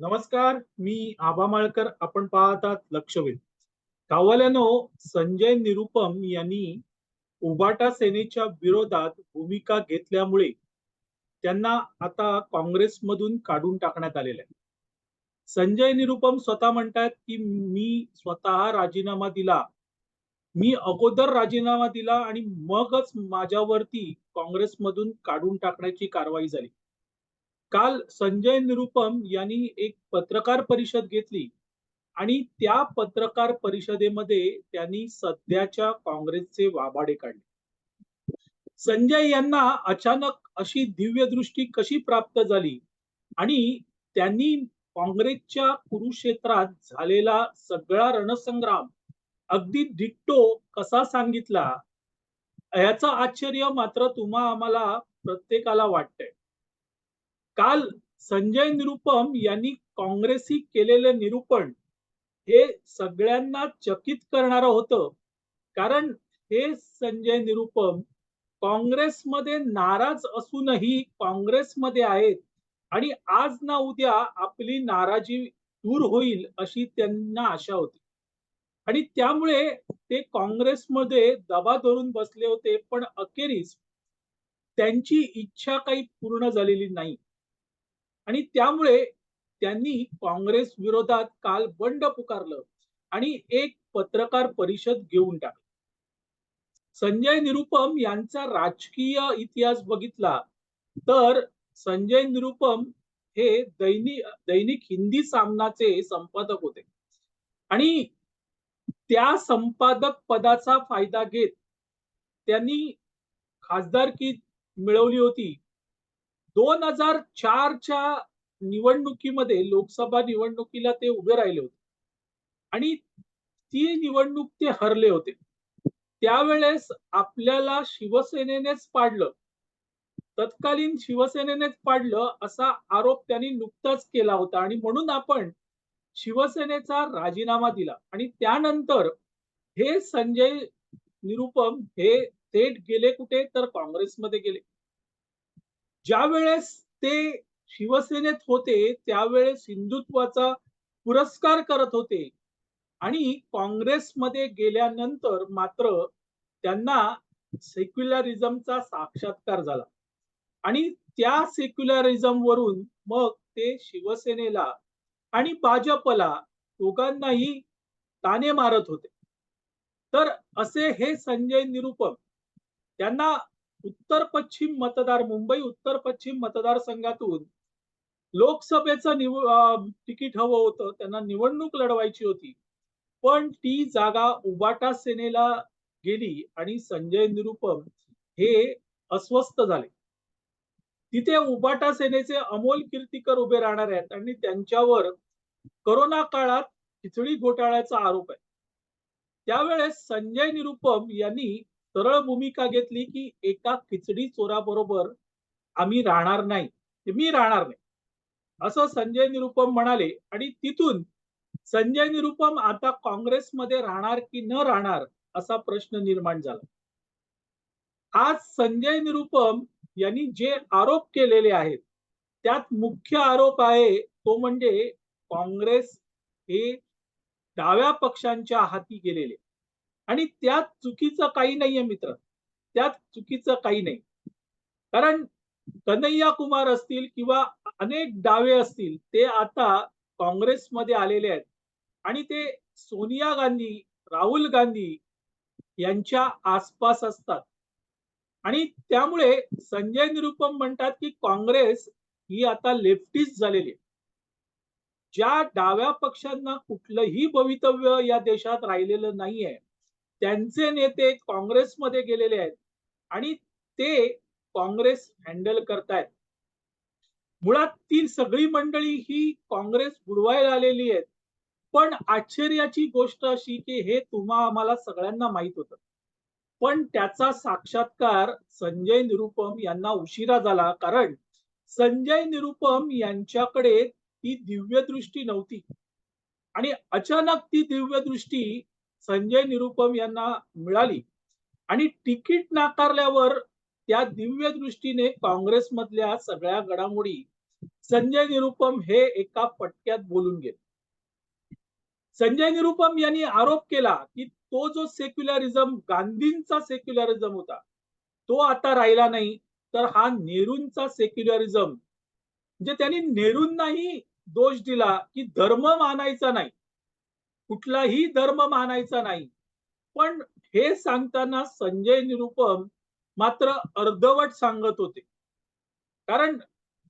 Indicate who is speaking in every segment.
Speaker 1: नमस्कार मी आबा माळकर. आपण पाहतात लक्षवेध. कावाल्यानो संजय निरुपम यांनी उबाटा सेनेच्या विरोधात भूमिका घेतल्यामुळे त्यांना आता काँग्रेसमधून काढून टाकण्यात आलेलं आहे. संजय निरुपम स्वतः म्हणतात की मी स्वतः राजीनामा दिला. मी अगोदर राजीनामा दिला आणि मगच माझ्यावरती काँग्रेसमधून काढून टाकण्याची कारवाई झाली. काल संजय निरुपम यांनी एक पत्रकार परिषद घेतली आणि त्या पत्रकार परिषदेमध्ये त्यांनी सध्याच्या काँग्रेसचे वाबाडे काढले. संजय यांना अचानक अशी दिव्य दृष्टी कशी प्राप्त झाली आणि त्यांनी काँग्रेसच्या कुरुक्षेत्रात झालेला सगळा रणसंग्राम अगदी डिट्टो कसा सांगितला याचं आश्चर्य मात्र तुम्हा आम्हाला प्रत्येकाला वाटतंय. काल संजय निरुपम यांनी काँग्रेसी केलेलं निरूपण हे सगळ्यांना चकित करणार होतं. कारण हे संजय निरुपम काँग्रेसमध्ये नाराज असूनही काँग्रेसमध्ये आहेत आणि आज ना उद्या आपली नाराजी दूर होईल अशी त्यांना आशा होती. आणि त्यामुळे ते काँग्रेसमध्ये दबा धरून बसले होते पण अखेरीस त्यांची इच्छा काही पूर्ण झालेली नाही. आणि त्यामुळे त्यांनी काँग्रेस विरोधात काल बंड पुकारलं आणि एक पत्रकार परिषद घेऊन टाकली. संजय निरुपम यांचा राजकीय इतिहास बघितला तर संजय निरुपम हे दैनिक दैनिक हिंदी सामनाचे संपादक होते. आणि त्या संपादक पदाचा फायदा घेत त्यांनी खासदारकी मिळवली होती. दोन हजार चारच्या निवडणुकीमध्ये लोकसभा निवडणुकीला ते उभे राहिले होते. आणि ती निवडणूक ते हरले होते. त्यावेळेस आपल्याला शिवसेनेनेच पाडलं. तत्कालीन शिवसेनेनेच पाडलं असा आरोप त्यांनी नुकताच केला होता. आणि म्हणून आपण शिवसेनेचा राजीनामा दिला. आणि त्यानंतर हे संजय निरुपम हे थेट गेले कुठे? तर काँग्रेसमध्ये गेले. ज्या वेळेस ते शिवसेनेत होते त्यावेळेस हिंदुत्वाचा पुरस्कार करत होते. आणि काँग्रेसमध्ये गेल्यानंतर मात्र त्यांना सेक्युलरिझमचा साक्षात्कार झाला. आणि त्या सेक्युलरिझम वरून मग ते शिवसेनेला आणि भाजपला दोघांनाही ताने मारत होते. तर असे हे संजय निरुपम त्यांना उत्तर पश्चिम मतदार मुंबई उत्तर पश्चिम मतदारसंघातून लोकसभेचं निव तिकीट हवं होतं. त्यांना निवडणूक लढवायची होती. पण ती जागा उबाटा सेनेला गेली आणि संजय निरुपम हे अस्वस्थ झाले. तिथे उबाटा सेनेचे अमोल कीर्तीकर उभे राहणार आहेत आणि त्यांच्यावर करोना काळात खिचडी घोटाळ्याचा आरोप आहे. त्यावेळेस संजय निरुपम यांनी सरळ भूमिका घेतली की एका खिचडी चोराबरोबर आम्ही राहणार नाही. मी राहणार नाही. असं संजय निरुपम म्हणाले आणि तिथून संजय निरुपम आता काँग्रेसमध्ये राहणार की न राहणार असा प्रश्न निर्माण झाला. आज संजय निरुपम यांनी जे आरोप केलेले आहेत त्यात मुख्य आरोप आहे तो म्हणजे काँग्रेस हे डाव्या पक्षांच्या हाती गेलेले. आणि त्यात चुकीचं काही नाहीये मित्र. त्यात चुकीचं काही नाही. कारण कन्हैया कुमार असतील किंवा अनेक डावे असतील ते आता काँग्रेसमध्ये आलेले आहेत. आणि ते सोनिया गांधी राहुल गांधी यांच्या आसपास असतात. आणि त्यामुळे संजय निरुपम म्हणतात की काँग्रेस ही आता लेफ्टिस्ट झालेली आहे. ज्या डाव्या पक्षांना कुठलंही भवितव्य या देशात राहिलेलं नाहीये त्यांचे नेते काँग्रेसमध्ये गेलेले आहेत. आणि ते काँग्रेस हँडल करतायत. मुळात ती सगळी मंडळी ही काँग्रेस बुडवायला आलेली आहेत. पण आश्चर्याची गोष्ट अशी की हे तुम्हा आम्हाला सगळ्यांना माहीत होतं. पण त्याचा साक्षात्कार संजय निरुपम यांना उशिरा झाला कारण संजय निरुपम यांच्याकडे ती दिव्य दृष्टी नव्हती. आणि अचानक ती दिव्य दृष्टी संजय निरुपम यांना मिळाली. आणि तिकीट नाकारल्यावर त्या दिव्य दृष्टीने काँग्रेसमधल्या सगळ्या घडामोडी संजय निरुपम हे एका पटक्यात बोलून गेले. संजय निरुपम यांनी आरोप केला की तो जो सेक्युलरिझम गांधींचा सेक्युलरिझम होता तो आता राहिला नाही. तर हा नेहरूंचा सेक्युलरिझम म्हणजे त्यांनी नेहरूंनाही दोष दिला की धर्म मानायचा नाही. कुठलाही धर्म मानायचा नाही. पण हे सांगताना संजय निरुपम मात्र अर्धवट सांगत होते. कारण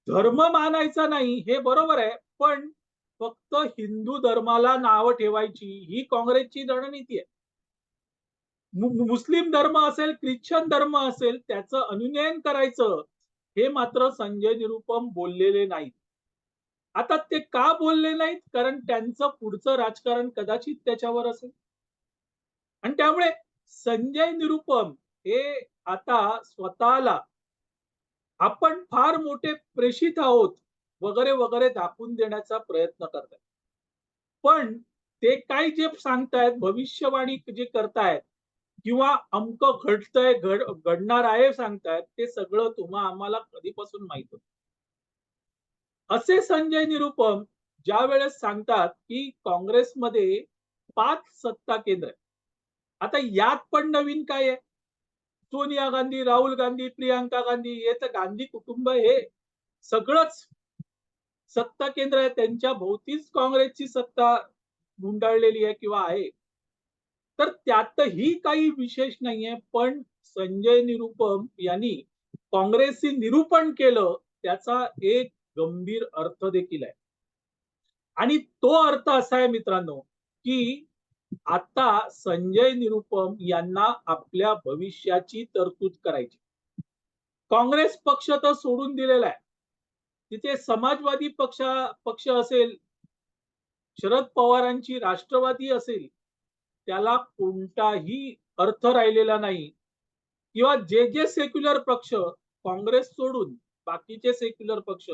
Speaker 1: धर्म मानायचा नाही हे बरोबर आहे पण फक्त हिंदू धर्माला नाव ठेवायची ही काँग्रेसची रणनीती आहे. मुस्लिम धर्म असेल ख्रिश्चन धर्म असेल त्याचं अनुनयन करायचं हे मात्र संजय निरुपम बोललेले नाहीत. आता ते का बोलले नाहीत? कारण त्यांचं पुढचं राजकारण कदाचित त्याच्यावर असेल. आणि त्यामुळे संजय निरुपम हे आता स्वतःला आपण फार मोठे प्रेषित आहोत वगैरे वगैरे दाखवून देण्याचा प्रयत्न करतात पण ते काय जे सांगतायत भविष्यवाणी जे करतायत किंवा अमक घडतंय घड घडणार आहे सांगतायत ते सगळं तुम्हा आम्हाला कधीपासून माहीत होतं. असे संजय निरुपम ज्या वेळेस सांगतात की काँग्रेसमध्ये पाच सत्ता केंद्र आहे आता यात पण नवीन काय आहे? सोनिया गांधी राहुल गांधी प्रियांका गांधी हे तर गांधी कुटुंब हे सगळंच सत्ता केंद्र आहे. त्यांच्या भोवतीच काँग्रेसची सत्ता गुंडाळलेली आहे किंवा आहे. तर त्यातही काही विशेष नाहीये. पण संजय निरुपम यांनी काँग्रेसचे निरूपण केलं त्याचा एक गंभीर अर्थ देखील आहे. आणि तो अर्थ असा आहे मित्रांनो की आता संजय निरुपम यांना आपल्या भविष्याची तरतूद करायची. काँग्रेस पक्ष तर सोडून दिलेला आहे. तिथे समाजवादी पक्ष पक्ष असेल शरद पवारांची राष्ट्रवादी असेल त्याला कोणताही अर्थ राहिलेला नाही. किंवा जे जे सेक्युलर पक्ष काँग्रेस सोडून बाकीचे सेक्युलर पक्ष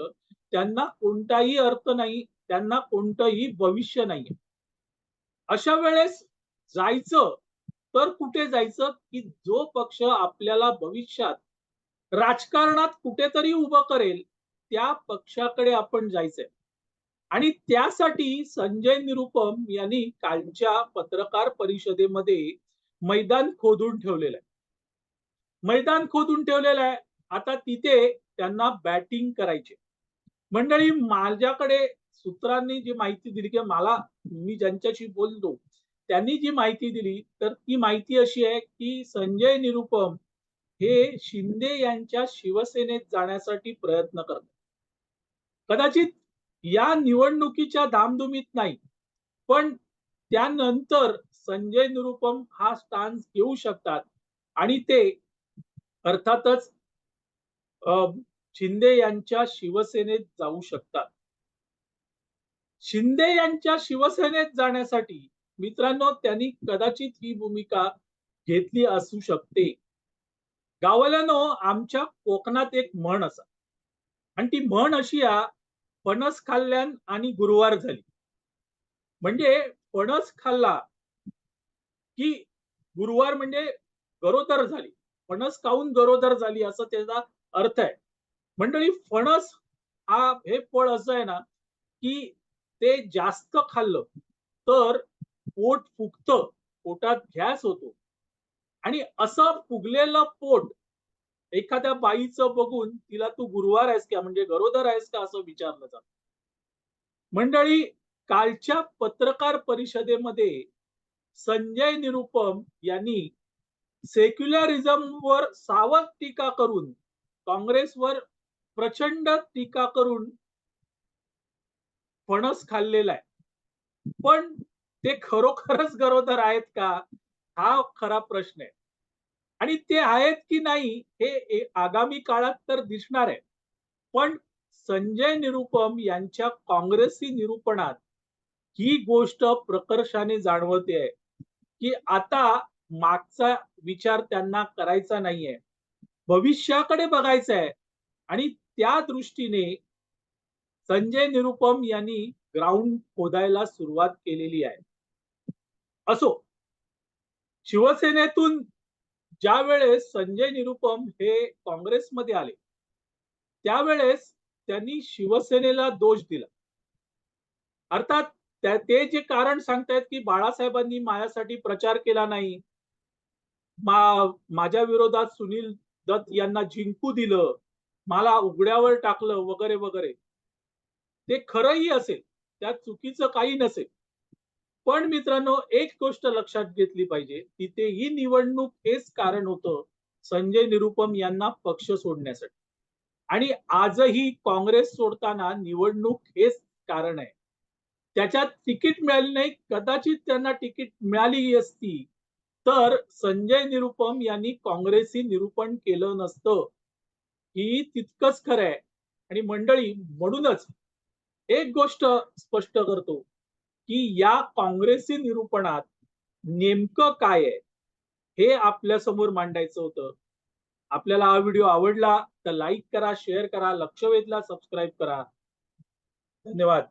Speaker 1: त्यांना कोणताही अर्थ नाही त्यांना कोणतंही भविष्य नाही अशा वेळेस जायचं तर कुठे जायचं की जो पक्ष आपल्याला भविष्यात राजकारणात कुठेतरी उभं करेल त्या पक्षाकडे आपण जायचंय. आणि त्यासाठी संजय निरुपम यांनी कालच्या पत्रकार परिषदेमध्ये मैदान खोदून ठेवलेलं आहे. मैदान खोदून ठेवलेलं आहे. आता तिथे त्यांना बॅटिंग करायचे. मंडळी माझ्याकडे सूत्रांनी जी माहिती दिली किंवा मला मी ज्यांच्याशी बोलतो त्यांनी जी माहिती दिली तर ती माहिती अशी आहे की संजय निरुपम हे शिंदे यांच्या शिवसेनेत जाण्यासाठी प्रयत्न करतात. कदाचित या निवडणुकीच्या धामधुमीत नाही पण त्यानंतर संजय निरुपम हा स्टान्स घेऊ शकतात आणि ते अर्थातच शिंदे यांच्या शिवसेनेत जाऊ शकतात. शिंदे यांच्या शिवसेनेत जाण्यासाठी मित्रांनो त्यांनी कदाचित ही भूमिका घेतली असू शकते. गावाल्यानो आमच्या कोकणात एक म्हण असा. आणि ती म्हण अशी आ फणस खाल्ल्यान आणि गुरुवार झाली. म्हणजे फणस खाल्ला की गुरुवार म्हणजे गरोदर झाली. फणस खाऊन गरोदर झाली असं त्याचा अर्थ आहे. मंडळी फणस हा हे फळ असं आहे ना की ते जास्त खाल्लं तर पोट फुगत पोटात गॅस होतो. आणि असं फुगलेलं पोट एखाद्या बाईचं बघून तिला तू गुरुवार आहेस का म्हणजे गरोदर आहेस का असं विचारलं जात. मंडळी कालच्या पत्रकार परिषदेमध्ये संजय निरुपम यांनी सेक्युलरिझमवर सावध टीका करून काँग्रेसवर प्रचंड टीका करून फणस खाल्लेला आहे. पण ते खरोखरच गरोदर आहेत का? हा खरा प्रश्न आहे. आणि ते आहेत की नाही हे आगामी काळात तर दिसणार आहे. पण संजय निरुपम यांच्या काँग्रेसी निरूपणात ही गोष्ट प्रकर्षाने जाणवते आहे की आता मागचा विचार त्यांना करायचा नाहीये. भविष्याकडे बघायचा आहे आणि त्या दृष्टीने संजय निरुपम यांनी ग्राउंड खोदायला सुरुवात केलेली आहे. असो शिवसेनेतून ज्या वेळेस संजय निरुपम हे काँग्रेसमध्ये आले त्यावेळेस त्यांनी शिवसेनेला दोष दिला. अर्थात त्या- ते जे कारण सांगतायत की बाळासाहेबांनी माझ्यासाठी प्रचार केला नाही मा- माझ्या विरोधात सुनील दत्त यांना जिंकू दिलं मला उघड्यावर टाकलं वगैरे वगैरे. ते खरंही असेल त्यात चुकीचं काही नसेल. पण मित्रांनो एक गोष्ट लक्षात घेतली पाहिजे तिथे ही निवडणूक हेच कारण होतं संजय निरुपम यांना पक्ष सोडण्यासाठी. आणि आजही काँग्रेस सोडताना निवडणूक हेच कारण आहे. त्याच्यात तिकीट मिळाली नाही कदाचित त्यांना तिकीट मिळाली असती तर संजय निरुपम यांनी काँग्रेसी निरूपण केलं नसतं. ही तितकंच खरं आहे. आणि मंडळी म्हणूनच एक गोष्ट स्पष्ट करतो की या काँग्रेसी निरूपणात नेमकं काय आहे हे आपल्यासमोर मांडायचं होतं. आपल्याला हा व्हिडिओ आवडला तर लाईक करा शेअर करा लक्ष वेधला सबस्क्राईब करा. धन्यवाद.